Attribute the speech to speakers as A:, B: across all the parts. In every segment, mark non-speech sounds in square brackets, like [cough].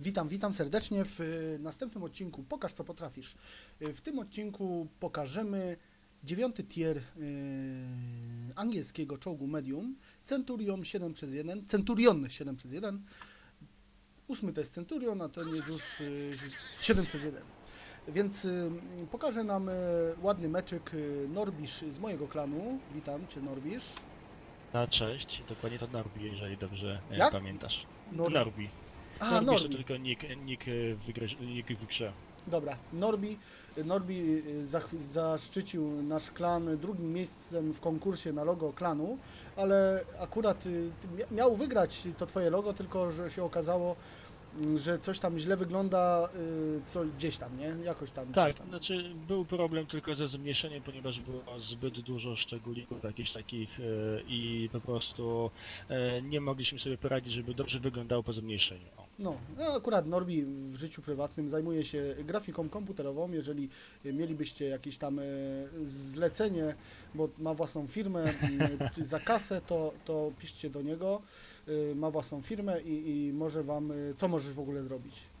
A: Witam, witam serdecznie w y, następnym odcinku Pokaż co potrafisz. Y, W tym odcinku pokażemy dziewiąty tier y, angielskiego czołgu medium Centurion 7 przez 1, Centurion 7 przez 1. Ósmy to jest Centurion, a ten jest już y, 7 przez 1. Więc pokaże nam ładny meczyk Norbisz z mojego klanu. Witam Cię Norbisz.
B: Na cześć, dokładnie to Norbi, jeżeli dobrze
A: Jak?
B: pamiętasz.
A: Nor-
B: Norbi.
A: A,
B: Norbi,
A: Norbi.
B: tylko nick, nick, e, w grze, nick w grze.
A: Dobra, Norbi, Norbi zach- zaszczycił nasz klan drugim miejscem w konkursie na logo klanu, ale akurat mia- miał wygrać to twoje logo, tylko że się okazało, mm, że coś tam źle wygląda, co gdzieś tam, nie? Jakoś tam,
B: Tak,
A: tam.
B: znaczy był problem tylko ze zmniejszeniem, ponieważ było zbyt dużo szczególików jakichś takich e, i po prostu e, nie mogliśmy sobie poradzić, żeby dobrze wyglądało po zmniejszeniu.
A: No, no, akurat Norbi w życiu prywatnym zajmuje się grafiką komputerową. Jeżeli mielibyście jakieś tam y, zlecenie, bo ma własną firmę czy za kasę, to, to piszcie do niego. Y, Ma własną firmę i, i może wam, y, co możesz w ogóle zrobić?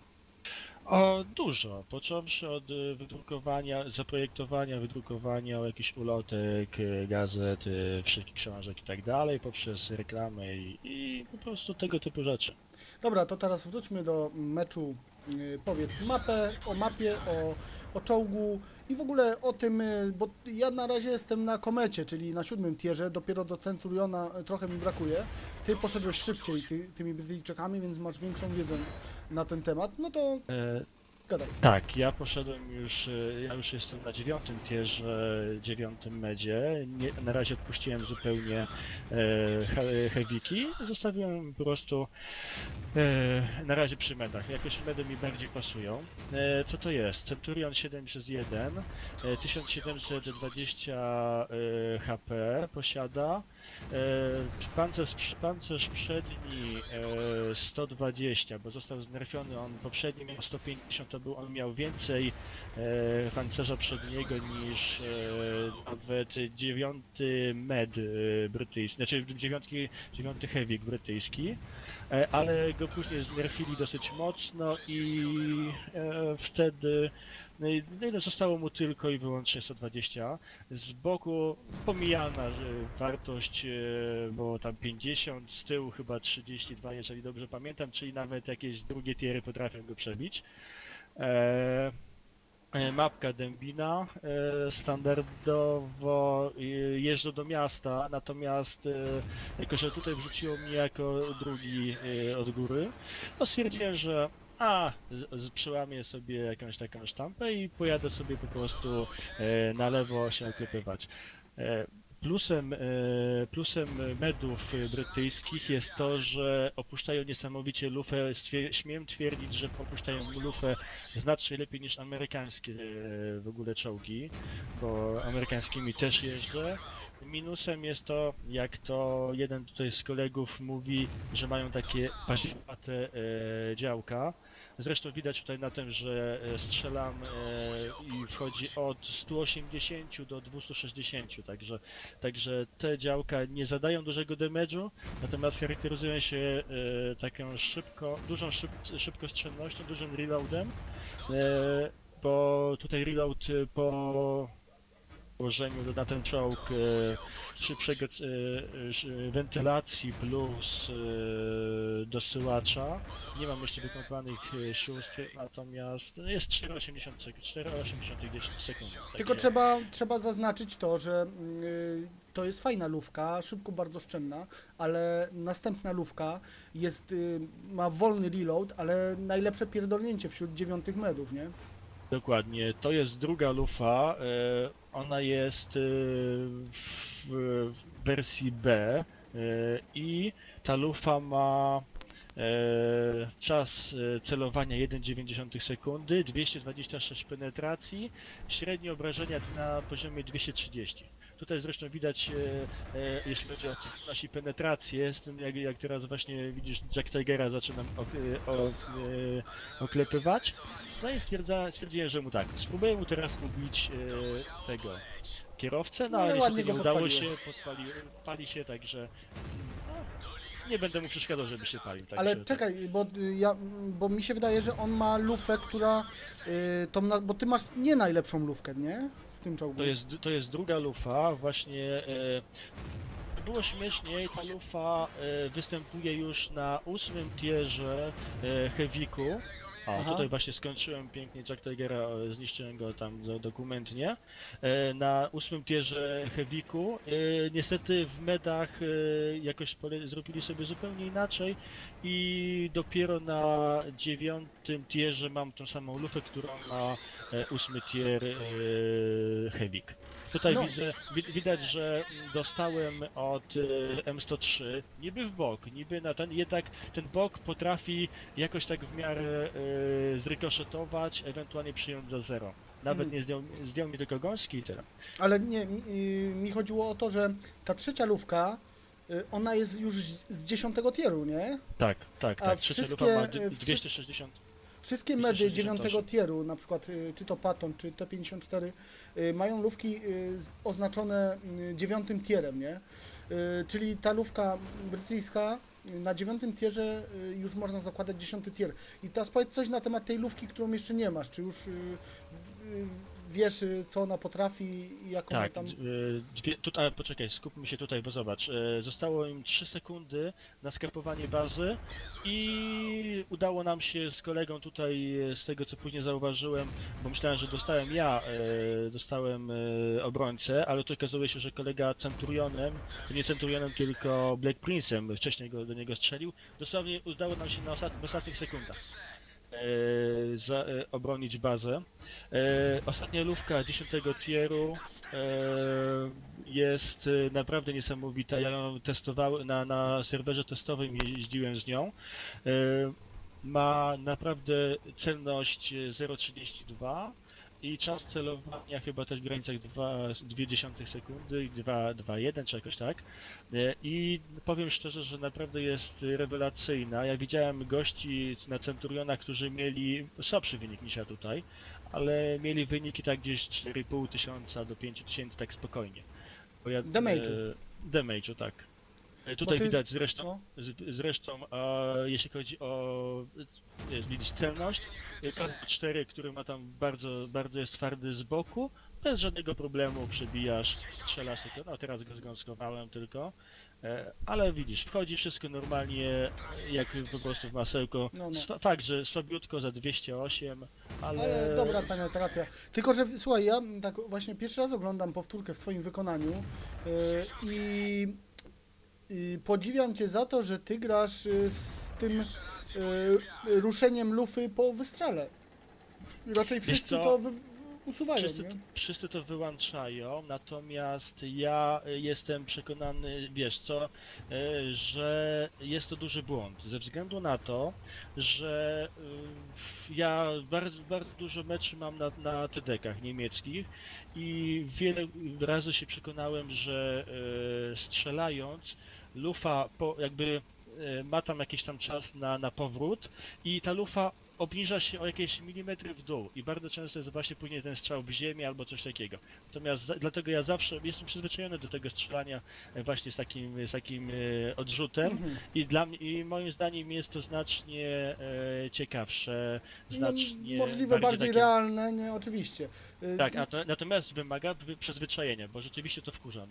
B: O, dużo, począwszy od e, wydrukowania, zaprojektowania, wydrukowania jakichś ulotek, e, gazet, e, wszelkich książek i tak dalej, poprzez reklamę i, i po prostu tego typu rzeczy.
A: Dobra, to teraz wróćmy do meczu. Y, Powiedz mapę, o mapie, o, o czołgu i w ogóle o tym, y, bo ja na razie jestem na komecie, czyli na siódmym tierze, dopiero do Centuriona y, trochę mi brakuje. Ty poszedłeś szybciej ty, tymi Brytyjczykami, więc masz większą wiedzę na ten temat. No to
B: E,
A: gadaj.
B: Tak, ja poszedłem już, e, ja już jestem na dziewiątym tierze, dziewiątym medzie. Nie, na razie odpuściłem zupełnie e. Zostawiłem po prostu e, na razie przy medach. Jakoś medy mi bardziej pasują. E, co to jest? Centurion 7 przez 1, e, 1720 e, HP posiada. E, pancerz, pancerz przedni e, 120, bo został znerfiony, on poprzedni miał 150, to był, on miał więcej e, pancerza przedniego niż e, nawet dziewiąty med e, brytyjski, znaczy dziewiątki, dziewiąty heavy brytyjski, e, ale go później znerfili dosyć mocno i e, wtedy no i no i no zostało mu tylko i wyłącznie 120. Z boku pomijana wartość, e, bo tam 50, z tyłu chyba 32, jeżeli dobrze pamiętam, czyli nawet jakieś drugie tiery potrafią go przebić. E, e, Mapka Dębina, standardowo jeżdżę do miasta, natomiast jako, że tutaj wrzuciło mnie jako drugi od góry, to stwierdziłem, że a, przełamię sobie jakąś taką sztampę i pojadę sobie po prostu e, na lewo się oklepywać. E, Plusem, e, plusem medów brytyjskich jest to, że opuszczają niesamowicie lufę. Śmiem twierdzić, że opuszczają lufę znacznie lepiej niż amerykańskie e, w ogóle czołgi, bo amerykańskimi też jeżdżę. Minusem jest to, jak to jeden tutaj z kolegów mówi, że mają takie pasiowate e, działka. Zresztą widać tutaj na tym, że e, strzelam e, i wchodzi od 180 do 260, także, także te działka nie zadają dużego damage'u, natomiast charakteryzują się e, taką szybko, dużą szyb, szybkostrzelnością, dużym reloadem, e, bo tutaj reload po włożeniu na ten czołg e, szybszego e, e, wentylacji plus dosyłacza. Nie mam jeszcze wykonanych e, sióstr, natomiast no, jest 4,80 sek- 4,80 sekund.
A: Tylko
B: Takie-
A: trzeba, trzeba zaznaczyć to, że y, to jest fajna lówka, szybko bardzo szczelna, ale następna lówka jest, y, ma wolny reload, ale najlepsze pierdolnięcie wśród dziewiątych medów, nie?
B: Dokładnie, to jest druga lufa. Ona jest e, w wersji B e, i ta lufa ma e, czas e, celowania 1,9 sekundy, 226 penetracji, średnie obrażenia na poziomie 230. Tutaj zresztą widać, e, e, jeśli chodzi o celność i penetrację, z tym jak, jak teraz właśnie widzisz Jack Tigera zaczynam ok, e, oklepywać, no i stwierdza, stwierdziłem, że mu tak, spróbuję mu teraz ubić tego kierowcę, no
A: No, ale
B: niestety
A: go
B: nie udało się, podpali, pali się, także no, nie będę mu przeszkadzał, żeby się palił. Także
A: Ale czekaj, bo, y, ja, bo mi się wydaje, że on ma lufę, która. Y, tą na, bo ty masz nie najlepszą lufkę, nie? W tym czołgu.
B: To jest, to jest druga lufa, właśnie e, było śmieszniej, ta lufa e, występuje już na ósmym tierze e, Heaviku. A,
A: Aha.
B: tutaj właśnie skończyłem pięknie Jack Tigera, e, zniszczyłem go tam do- dokumentnie. E, na ósmym tierze Heaviku. E, niestety w medach e, jakoś pole- zrobili sobie zupełnie inaczej i dopiero na dziewiątym tierze mam tą samą lufę, którą ma e, ósmy tier e, Heavik. Tutaj
A: No.
B: widzę, wi- widać, że mm, dostałem od e, M103 niby w bok, niby na ten, jednak ten bok potrafi jakoś tak w miarę e, zrykoszetować, ewentualnie przyjąć za zero. Nawet
A: Mhm.
B: nie zdjął, zdjął mi tylko gąski i tyle.
A: Ale nie, mi, mi chodziło o to, że ta trzecia lufka, y, ona jest już z dziesiątego tieru, nie?
B: Tak, tak,
A: A
B: tak. Trzecia
A: wszystkie,
B: lufa ma
A: e,
B: d-
A: wszys-
B: 260.
A: Wszystkie medy
B: 268.
A: dziewiątego tieru, na przykład y, czy to Patton, czy T54, y, mają lufki y, oznaczone y, dziewiątym tierem, nie? Czyli ta lufka brytyjska na dziewiątym tierze już można zakładać dziesiąty tier. I teraz powiedz coś na temat tej lufki, którą jeszcze nie masz. Czy już w- w- wiesz, y, co ona potrafi i jak ona
B: Tak,
A: tam...
B: dwie, tutaj, poczekaj, skupmy się tutaj, bo zobacz, e, zostało im 3 sekundy na skapowanie bazy i udało nam się z kolegą tutaj, e, z tego co później zauważyłem, bo myślałem, że dostałem ja, e, dostałem obrońcę, ale tu okazuje się, że kolega Centurionem, to nie Centurionem, tylko Black Prince'em, wcześniej go, do niego strzelił, dosłownie udało nam się na ostat, w ostatnich sekundach za, e, obronić bazę. E, ostatnia lówka 10 tieru e, jest e, naprawdę niesamowita. Ja ją testowałem na, na serwerze testowym, jeździłem z nią. E, ma naprawdę celność e, 0,32 i czas celowania chyba też w granicach 2,2 sekundy, 2,1 czy jakoś tak. E, I powiem szczerze, że naprawdę jest rewelacyjna. Ja widziałem gości na Centuriona, którzy mieli słabszy wynik niż ja tutaj, ale mieli wyniki tak gdzieś 4,5 tysiąca do 5 tysięcy tak spokojnie. Bo ja,
A: Damage'u.
B: e, Damage'u, tak. E, Tutaj
A: ty-
B: widać zresztą,
A: No.
B: z, zresztą e, jeśli chodzi o widzisz celność, e, Kaliber 4, który ma tam bardzo, bardzo jest twardy z boku, bez żadnego problemu przebijasz, strzelasz tylko, no teraz go zgąskowałem tylko, e, ale widzisz, wchodzi wszystko normalnie, jak po prostu w masełko.
A: No, no.
B: Fakt, że słabiutko za 208, ale...
A: Ale dobra penetracja. Tylko, że słuchaj, ja tak właśnie pierwszy raz oglądam powtórkę w Twoim wykonaniu yy, i podziwiam Cię za to, że Ty grasz yy, z tym yy, ruszeniem lufy po wystrzale. Raczej wszyscy to wy, usuwają,
B: Wszyscy,
A: nie?
B: wszyscy to wyłączają, natomiast ja y, jestem przekonany, wiesz co, y, że jest to duży błąd, ze względu na to, że y, ja bardzo, bardzo dużo meczy mam na, na TD-kach niemieckich i wiele razy się przekonałem, że y, strzelając, lufa po, jakby y, ma tam jakiś tam czas na, na powrót i ta lufa obniża się o jakieś milimetry w dół i bardzo często jest właśnie później ten strzał w ziemię albo coś takiego. Natomiast za, dlatego ja zawsze jestem przyzwyczajony do tego strzelania e, właśnie z takim, z takim e, odrzutem
A: Mhm.
B: i dla mnie, i moim zdaniem jest to znacznie e, ciekawsze,
A: No,
B: znacznie
A: możliwe bardziej
B: takie-
A: realne, nie, oczywiście.
B: Tak, a to, natomiast wymaga wy- przyzwyczajenia, bo rzeczywiście to wkurza.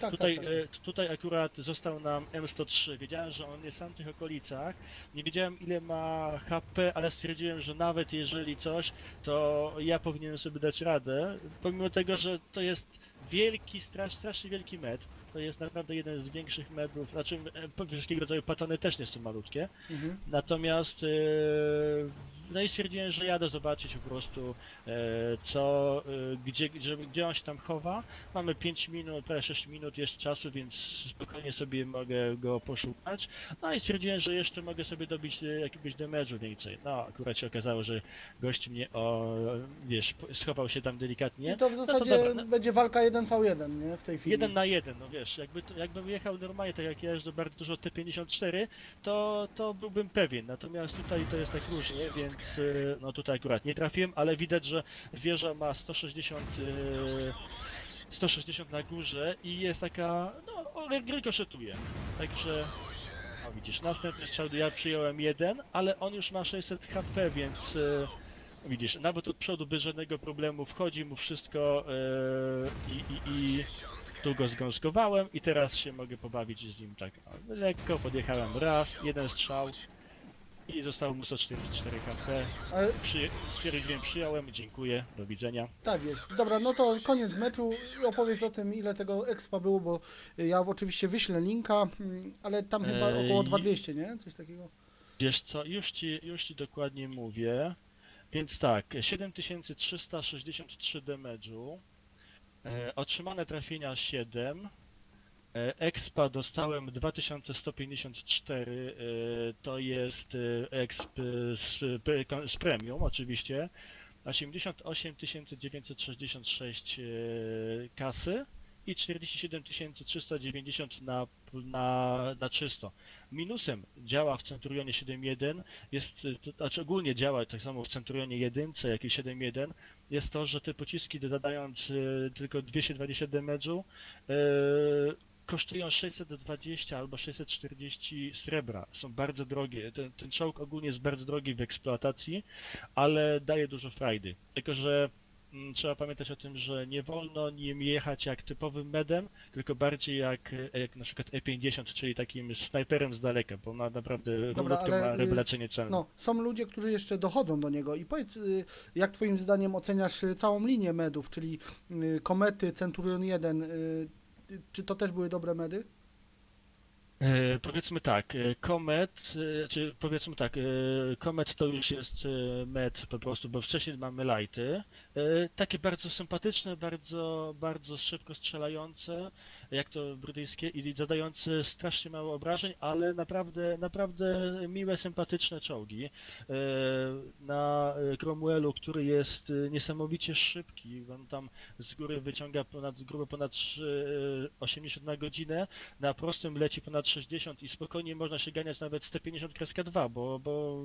A: Tak,
B: Tutaj,
A: tak, tak.
B: tutaj akurat został nam M103. Wiedziałem, że on jest w tych okolicach. Nie wiedziałem ile ma HP, ale stwierdziłem, że nawet jeżeli coś, to ja powinienem sobie dać radę. Pomimo tego, że to jest wielki, strasz, strasznie wielki med. To jest naprawdę jeden z większych medów. Znaczy, e, wszystkiego rodzaju patony też nie są malutkie.
A: Mhm.
B: Natomiast e, no i stwierdziłem, że jadę zobaczyć po prostu e, co, e, gdzie, gdzie, gdzie on się tam chowa. Mamy 5 minut, prawie 6 minut jeszcze czasu, więc spokojnie sobie mogę go poszukać. No i stwierdziłem, że jeszcze mogę sobie dobić e, jakiegoś damage'u więcej. No akurat się okazało, że gość mnie o, wiesz, schował się tam delikatnie.
A: I to w
B: No
A: zasadzie
B: dobra, no-
A: będzie walka 1v1, nie? W tej chwili.
B: Jeden na jeden, no wiesz, jakby to, jakbym jechał normalnie, tak jak ja jeżdżę bardzo dużo T54, to, to byłbym pewien. Natomiast tutaj to jest tak różnie, więc y, no tutaj akurat nie trafiłem, ale widać, że wieża ma 160, y, 160 na górze i jest taka, no, rykoszetuje. Także O widzisz, następny strzał ja przyjąłem jeden, ale on już ma 600 HP, więc e, widzisz, nawet od przodu bez żadnego problemu wchodzi mu wszystko e, i, i, i tu go zgąskowałem i teraz się mogę pobawić z nim tak lekko, podjechałem raz, jeden strzał i zostało mu 144 HP.
A: Ale
B: Przy, stwierdziłem, przyjąłem, dziękuję, do widzenia.
A: Tak jest. Dobra, no to koniec meczu i opowiedz o tym, ile tego expa było, bo ja oczywiście wyślę linka, mm, ale tam chyba
B: Ej.
A: około 2200, nie? Coś takiego.
B: Wiesz co, już ci, już ci dokładnie mówię. Więc tak, 7363 damage'u, e, otrzymane trafienia 7, e, expa dostałem 2154, e, to jest e, exp z, z premium oczywiście, 88 966 e, kasy i 47 390 na, na, na czysto. Minusem działa w Centurionie 7.1 jest, to znaczy ogólnie działa tak samo w Centurionie 1, jak i 7.1, jest to, że te pociski dodając tylko 220 damage'u y, kosztują 620 albo 640 srebra. Są bardzo drogie. Ten, ten czołg ogólnie jest bardzo drogi w eksploatacji, ale daje dużo frajdy. Tylko, że mm, trzeba pamiętać o tym, że nie wolno nim jechać jak typowym medem, tylko bardziej jak, jak na przykład E50, czyli takim snajperem z daleka, bo ma naprawdę
A: Dobra,
B: ma rewelacyjnie celne.
A: No, są ludzie, którzy jeszcze dochodzą do niego i powiedz, y, jak twoim zdaniem oceniasz całą linię medów, czyli y, Komety, Centurion 1, y, y, czy to też były dobre medy?
B: E, powiedzmy tak, e, Comet, e, czy powiedzmy tak, e, Comet to już jest e, med po prostu, bo wcześniej mamy lighty, e, takie bardzo sympatyczne, bardzo, bardzo szybko strzelające, jak to brytyjskie i zadające strasznie mało obrażeń, ale naprawdę, naprawdę miłe, sympatyczne czołgi. E, e, Cromwellu, który jest e, niesamowicie szybki, on tam z góry wyciąga ponad, grubo ponad trzy- e, 80 na godzinę, na prostym leci ponad 60 i spokojnie można się ganiać nawet 150 kreska 2, bo, bo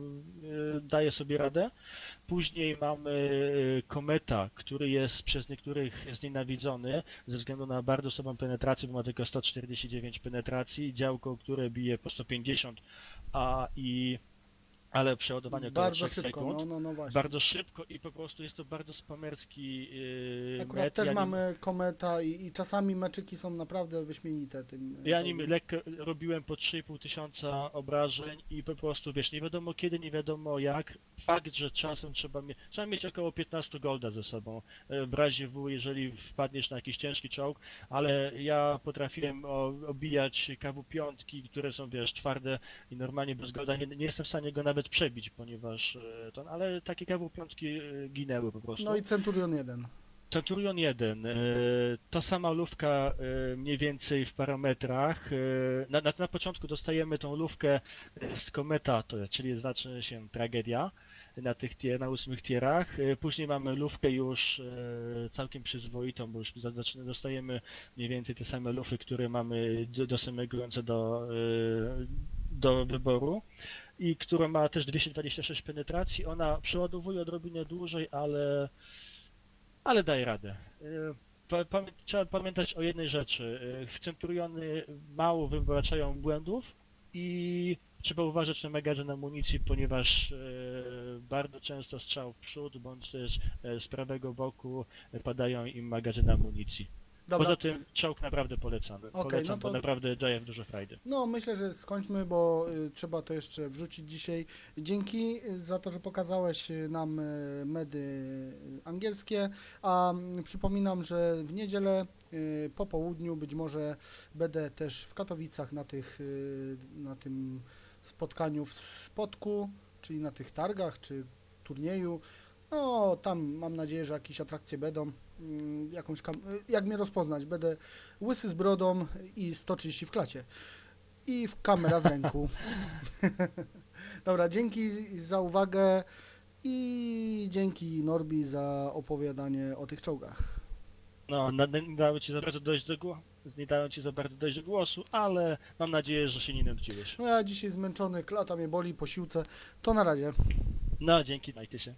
B: e, daje sobie radę. Później mamy e, Kometa, który jest przez niektórych znienawidzony ze względu na bardzo słabą penetrację, bo ma tylko 149 penetracji, działko, które bije po 150, a i ale przeładowanie
A: Bardzo
B: 3
A: szybko,
B: sekund.
A: no, no, no właśnie.
B: Bardzo szybko i po prostu jest to bardzo spamerski yy,
A: Akurat
B: met.
A: też
B: Ja nim-
A: mamy Kometa i, i czasami meczyki są naprawdę wyśmienite tym y,
B: Ja nim lekko robiłem po 3,5 tysiąca obrażeń i po prostu wiesz, nie wiadomo kiedy, nie wiadomo jak. Fakt, że czasem trzeba mieć, trzeba mieć około 15 golda ze sobą e, w razie W, jeżeli wpadniesz na jakiś ciężki czołg, ale ja potrafiłem obijać KW5, które są wiesz, twarde i normalnie bez golda nie, nie jestem w stanie go nawet przebić, ponieważ e, to, ale takie KW5 e, ginęły po prostu.
A: No i Centurion 1.
B: Centurion 1, e, to sama lówka e, mniej więcej w parametrach. Na, na, na początku dostajemy tą lówkę e, z kometa, to, czyli zaczyna się tragedia na tych tier, na ósmych tierach. Później mamy lówkę już całkiem przyzwoitą, bo już dostajemy mniej więcej te same lufy, które mamy do, do samego do, do wyboru i która ma też 226 penetracji. Ona przeładowuje odrobinę dłużej, ale ale daje radę. Pa- pamię- Trzeba pamiętać o jednej rzeczy. W Centuriony mało wybaczają błędów i trzeba uważać na magazyn amunicji, ponieważ y, bardzo często strzał w przód bądź też z prawego boku padają im magazyny amunicji.
A: Dobra,
B: Poza tym czołg naprawdę polecamy.
A: Okej,
B: Polecam,
A: no to-
B: bo naprawdę daje dużo frajdy.
A: No, myślę, że skończmy, bo y, trzeba to jeszcze wrzucić dzisiaj. Dzięki y, za to, że pokazałeś y, nam y, medy angielskie, a mm, przypominam, że w niedzielę y, po południu być może będę też w Katowicach na tych, y, na tym spotkaniu w Spodku, czyli na tych targach, czy turnieju. No, tam mam nadzieję, że jakieś atrakcje będą. Mm, Jakąś jak mnie rozpoznać? Będę łysy z brodą i 130 w klacie i w kamera w ręku. [laughs] Dobra, dzięki za uwagę i dzięki Norbi za opowiadanie o tych czołgach.
B: No, nie dało ci za bardzo dojść do głosu. Nie dało ci za bardzo dojść do głosu, ale mam nadzieję, że się nie nudziłeś.
A: No ja dzisiaj zmęczony, klata mnie boli po siłce. To na razie.
B: No, dzięki, majcie się.